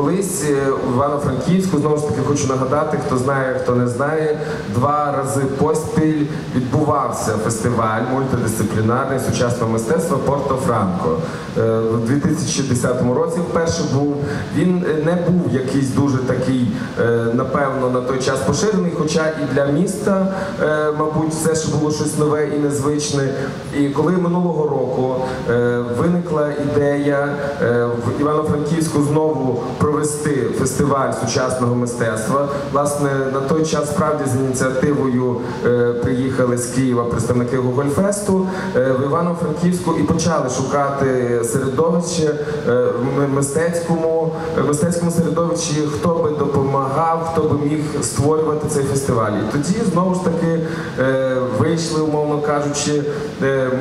колись е, у Івано-Франківську, знову ж таки, хочу нагадати, хто знає, хто не знає, два рази поспіль відбувався фестиваль мультидисциплінарний сучасного мистецтва Порто Франко. Е, У 2010 році вперше був. Він е, не був якийсь дуже такий, е, напевно, на той час поширений, хоча і для міста, е, мабуть, все ж було щось нове і незвичне. І коли минулого року е, виникла ідея е, в Івано-Франківську знову провести фестиваль сучасного мистецтва, власне, на той час справді з ініціативою е, приїхали з Києва представники Гогольфесту е, в Івано-Франківську і почали шукати середовище е, мистецькому, мистецькому середовищі, хто би допомагав, хто би міг створювати цей фестиваль. І тоді знову ж таки вийшли, умовно кажучи,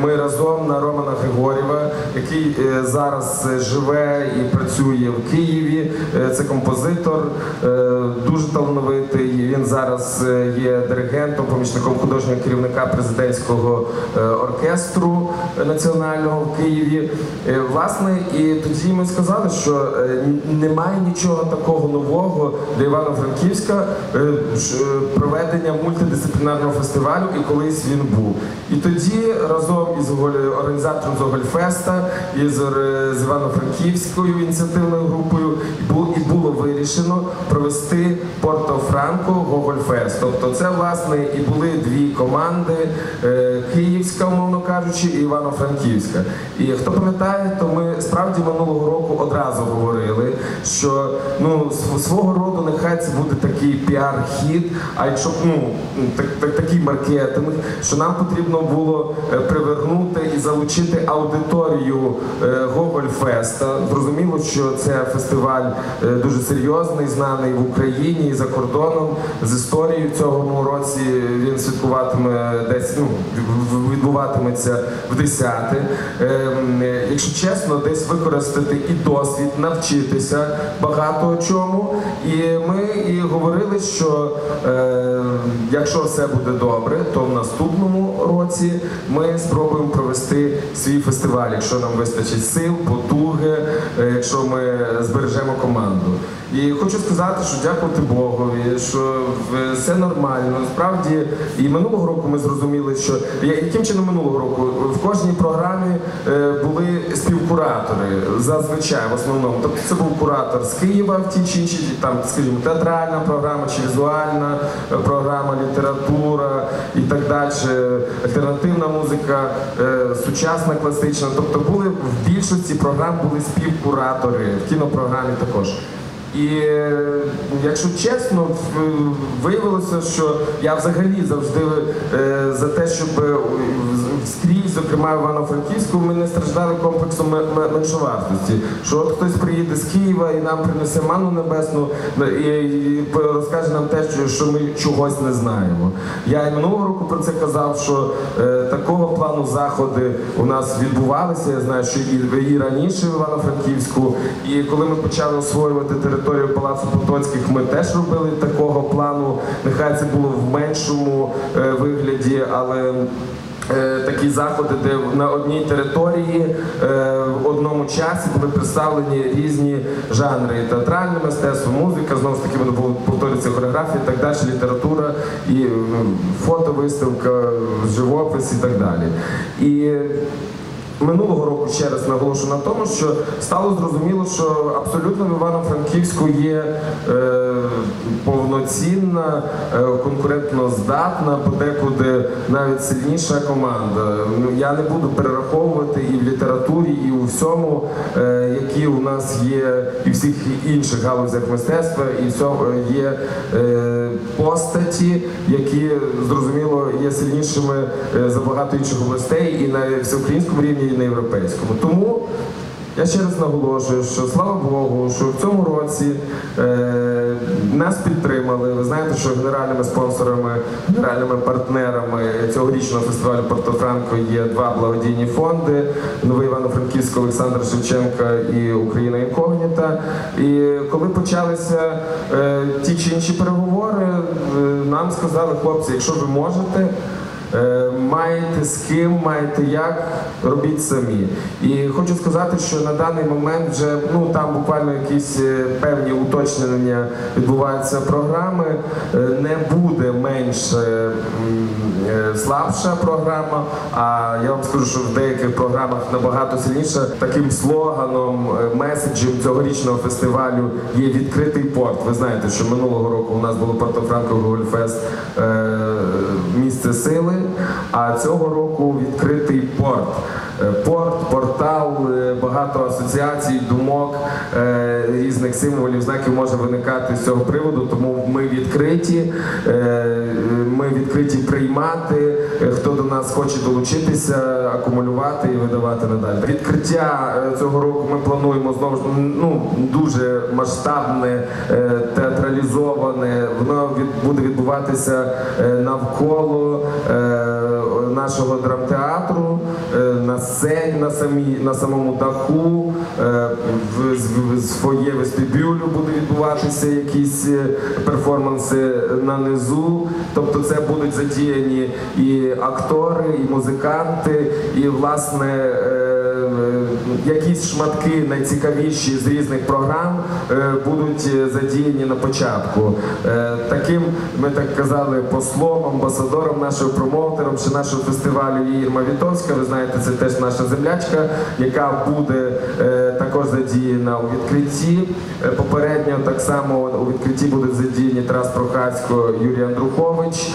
ми разом на Романа Григорєва, який зараз живе і працює в Києві. Е, Це композитор, е, дуже талановитий. Він зараз е, є диригентом, помічником художнього керівника президентського оркестру національного в Києві. Власне, і тоді ми сказали, що немає нічого такого нового для Івано-Франківська проведення мультидисциплінарного фестивалю, і колись він був. І тоді разом із організатором Зогольфеста і з Івано-Франківською ініціативною групою і було, вирішено провести Порто-Франко Гогольфест. Тобто це власне і були дві команди е, Київська, умовно кажучи, і Івано-Франківська. І хто пам'ятає, то ми справді минулого року одразу говорили, що ну свого роду нехай це буде такий піар-хід, а якщо ну так, так, такий маркетинг, що нам потрібно було е, привернути і залучити аудиторію е, Гогольфеста. Зрозуміло, що це фестиваль е, дуже серйозний, знаний в Україні і за кордоном. З історією в цьому році він святкуватиме десь ну відбуватиметься в десяте. Ем, е, Якщо чесно, десь використати і досвід, навчитися багато чому. І ми і говорили, що якщо все буде добре, то в наступному році ми спробуємо провести свій фестиваль, якщо нам вистачить сил, потуги, е, якщо ми збережемо команду. І хочу сказати, що дякувати Богові, що все нормально. Справді, і минулого року ми зрозуміли, що яким чином минулого року в кожній програмі е, були співкуратори зазвичай в основному. Тобто це був куратор з Києва в тій чи іншій, там, скажімо, театральна програма чи візуальна е, програма, література і так далі, альтернативна музика, е, сучасна класична. Тобто були в більшості програм були співкуратори, в кінопрограмі також. І якщо чесно, виявилося, що я взагалі завжди е, за те, щоб е, скрізь, зокрема в Івано-Франківську, ми не страждали комплексом ме- ме- меншовартості. Що от хтось приїде з Києва і нам принесе ману небесну і, і розкаже нам те, що, ми чогось не знаємо. Я і минулого року про це казав, що е, такого плану заходи у нас відбувалися. Я знаю, що і раніше в Івано-Франківську. І коли ми почали освоювати територію Палацу Потоцьких, ми теж робили такого плану. Нехай це було в меншому е, вигляді, але. е, Такі заходи, де на одній території е, в одному часі були представлені різні жанри: театральне мистецтво, музика, знову ж таки, воно повторюється хореографія, так далі, література, і фотовиставка, живопис і так далі. І Минулого року ще раз наголошу на тому, що стало зрозуміло, що абсолютно в Івано-Франківську є е, повноцінна, е, конкурентно здатна, подекуди навіть сильніша команда. Ну, Я не буду перераховувати і в літературі, і у всьому, е, які у нас є, і в всіх інших галузях мистецтва, і всьому є е, постаті, які зрозуміло є сильнішими е, за багато інших областей і на всеукраїнському рівні, і на європейському. Тому я ще раз наголошую, що слава Богу, що в цьому році е, нас підтримали. Ви знаєте, що генеральними спонсорами, генеральними партнерами цьогорічного фестивалю Порто-Франко є два благодійні фонди: Новий Івано-Франківський Олександр Шевченка і Україна Інкогніта. І коли почалися е, ті чи інші переговори, е, нам сказали, хлопці, якщо ви можете. Е, Маєте з ким, маєте як, робіть самі. І хочу сказати, що на даний момент вже ну там буквально якісь е, певні уточнення відбуваються програми. Е, Не буде менш слабша програма. А я вам скажу, що в деяких програмах набагато сильніше таким слоганом, меседжем цьогорічного фестивалю є відкритий порт. Ви знаєте, що минулого року у нас було Порто-Франко Гольфест місце сили, а цього року відкритий порт. Порт, портал, е, багато асоціацій, думок, е, різних символів, знаків може виникати з цього приводу. Тому ми відкриті, е, ми відкриті приймати. Хто до нас хоче долучитися, акумулювати і видавати надалі. Відкриття цього року ми плануємо знову ж ну дуже масштабне, театралізоване. Воно буде відбуватися навколо нашого драмтеатру, на сцені, на самій на самому даху, е, в, з вестибюлю буде відбуватися якісь е, перформанси на низу. Тобто це будуть задіяні і актори, і музиканти, і власне. Якісь шматки найцікавіші з різних програм е, будуть е, задіяні на початку. Е, Таким ми так казали послом, амбасадором, нашим промоутером ще нашого фестивалю Ірма Вітовська. Ви знаєте, це теж наша землячка, яка буде також задіяна у відкритті. Попередньо так само у відкритті будуть задіяні Тарас Прохацько, Юрій Андрухович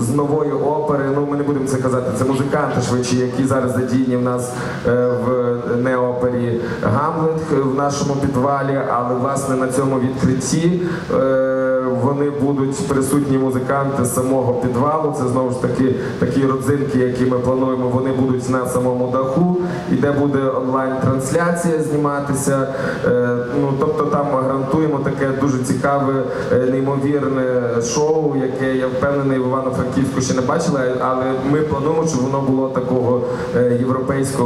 з- нової опери. Ну ми не будемо це казати. Це музиканти швидше, які зараз задіяні в нас в неопері Гамлет в нашому підвалі. Але власне на цьому відкритті. е, Вони будуть присутні музиканти самого підвалу. Це знову ж таки такі родзинки, які ми плануємо. Вони будуть на самому даху, і де буде онлайн-трансляція зніматися. Е, Ну тобто там ми гарантуємо таке дуже цікаве, е, неймовірне шоу, яке я впевнений в Івано-Франківську ще не бачила, але ми плануємо, щоб воно було такого е,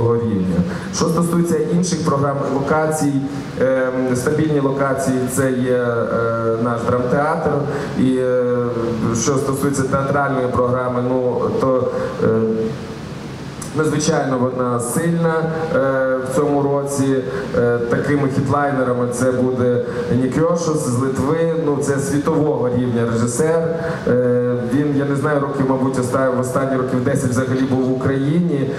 європейського рівня. Що стосується інших програм локацій, е, стабільні локації це є е, наш драмтеатр. І е, що стосується театральної програми, ну то е, Надзвичайно вона сильна е, в цьому році. Е, такими хітлайнерами це буде Нікьошос з Литви. Ну це світового рівня режисер. Е, він, я не знаю, років, мабуть, в останні років 10 взагалі був в Україні.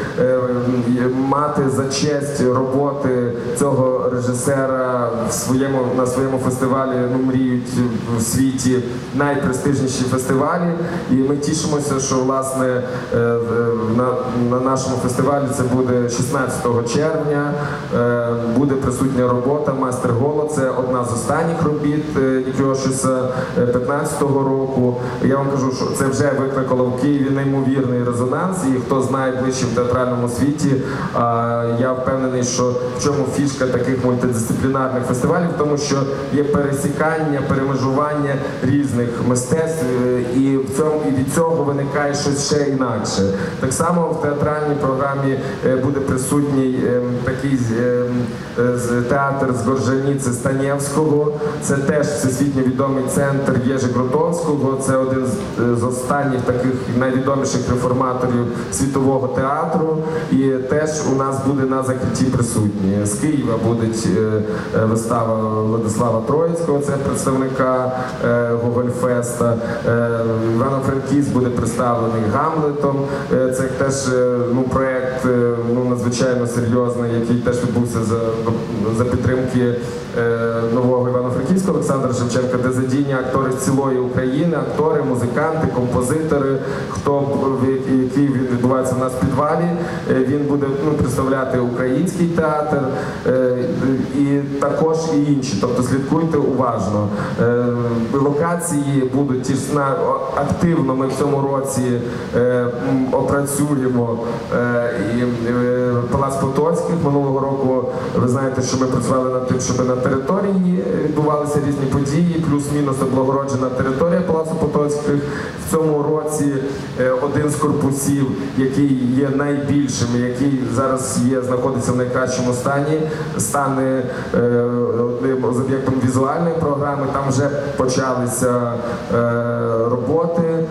Мати за честь роботи цього режисера в своєму на своєму фестивалі ну, мріють в світі найпрестижніші фестивалі. І ми тішимося, що власне на, на нашому фестивалі це буде 16 червня. Е, Буде присутня робота Мастер Голо. Це одна з останніх робіт е, Нікіошиса 15-го року. Я вам кажу, що це вже викликало в Києві неймовірний резонанс. І хто знає ближче в театральному світі, я впевнений, що в чому фішка таких мультидисциплінарних фестивалів, тому що є пересікання, перемежування різних мистецтв, е, і в цьому і від цього виникає щось ще інакше. Так само в театральній програмі е, буде присутній ем, такий ем, е, з- театр з Горжаніці Станєвського. Це теж всесвітньо відомий центр Єжи Гротовського. Це один з, е, останніх таких найвідоміших реформаторів світового театру. І теж у нас буде на закритті присутні. З Києва буде вистава Владислава Троїцького, це представника Гогольфеста. Івано-Франківськ буде представлений Гамлетом. Це теж е, ну, проєкт е, ну, надзвичайно серйозний, який теж відбувся за, за підтримки е, нового Івано-Франківського Олександра Шевченка, де задіяні актори цілої України, актори, музиканти, композитори, хто в- який відбувається в нас в підвалі. Е, Він буде ну, представляти український театр і також і інші. Тобто слідкуйте уважно. Локації будуть ті ж на активно. Ми в цьому році опрацюємо і е, Палац Потоцьких. Минулого року ви знаєте, що ми працювали над тим, щоб на території відбувалися різні події, плюс-мінус облагороджена територія Палацу Потоцьких. В цьому році е, один з корпусів, який є найбільшим, який зараз є, знаходиться в найкращому стані, стане е, одним з об'єктом візуальної програми. Там вже почалися е, роботи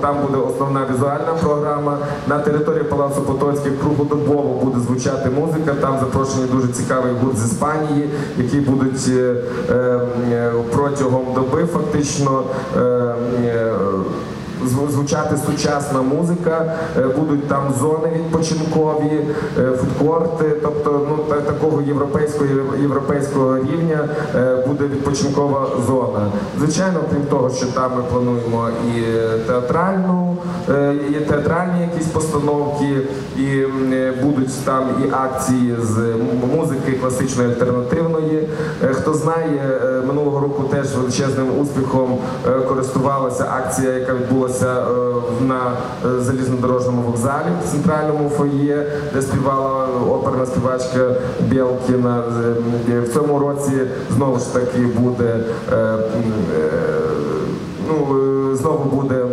там буде основна візуальна програма. На території Палацу Потоцьких круглодобово буде звучати музика. Там запрошені дуже цікавий гурт з Іспанії, які будуть е, е, протягом доби фактично. е, звучати сучасна музика, е, будуть там зони відпочинкові, е, фудкорти, тобто ну та- такого європейського європейського рівня е, буде відпочинкова зона. Звичайно, крім того, що там ми плануємо і театральну, е, і театральні якісь постановки, і е, будуть там і акції з музики класичної альтернативної. Е, Хто знає, минулого року теж величезним успіхом користувалася акція, яка відбулася на залізнодорожньому вокзалі в центральному фоє, де співала оперна співачка Білкіна. В цьому році знову ж таки буде ну, знову буде.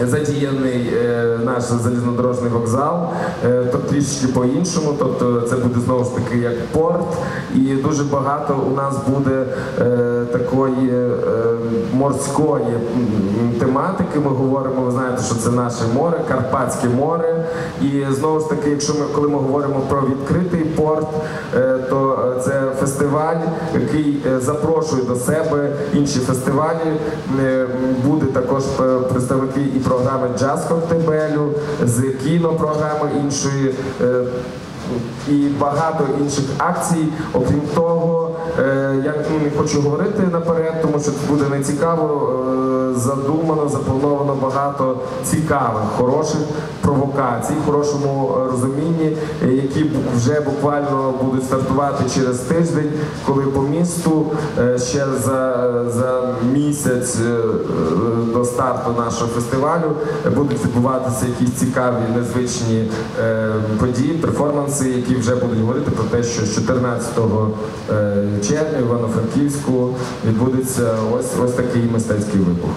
Задіяний е, наш залізнодорожний вокзал, е, то трішки по-іншому, тобто це буде знову ж таки як порт, і дуже багато у нас буде е, такої морської тематики. Ми говоримо, ви знаєте, що це наше море, Карпатське море. І знову ж таки, якщо ми коли ми говоримо про відкритий порт, то це фестиваль, який запрошує до себе інші фестивалі. Буде також представники і програми Джаз Коктебелю, з кінопрограми іншої. І багато інших акцій. Окрім того, е, я ну, не хочу говорити наперед, тому що буде нецікаво. е, Задумано, заплановано багато цікавих, хороших провокацій, хорошому е, розумінні, які вже буквально будуть стартувати через тиждень, коли по місту ще за, за місяць до старту нашого фестивалю будуть відбуватися якісь цікаві, незвичні події, перформанси, які вже будуть говорити про те, що з 14 е, червня в Івано-Франківську відбудеться ось ось такий мистецький вибух.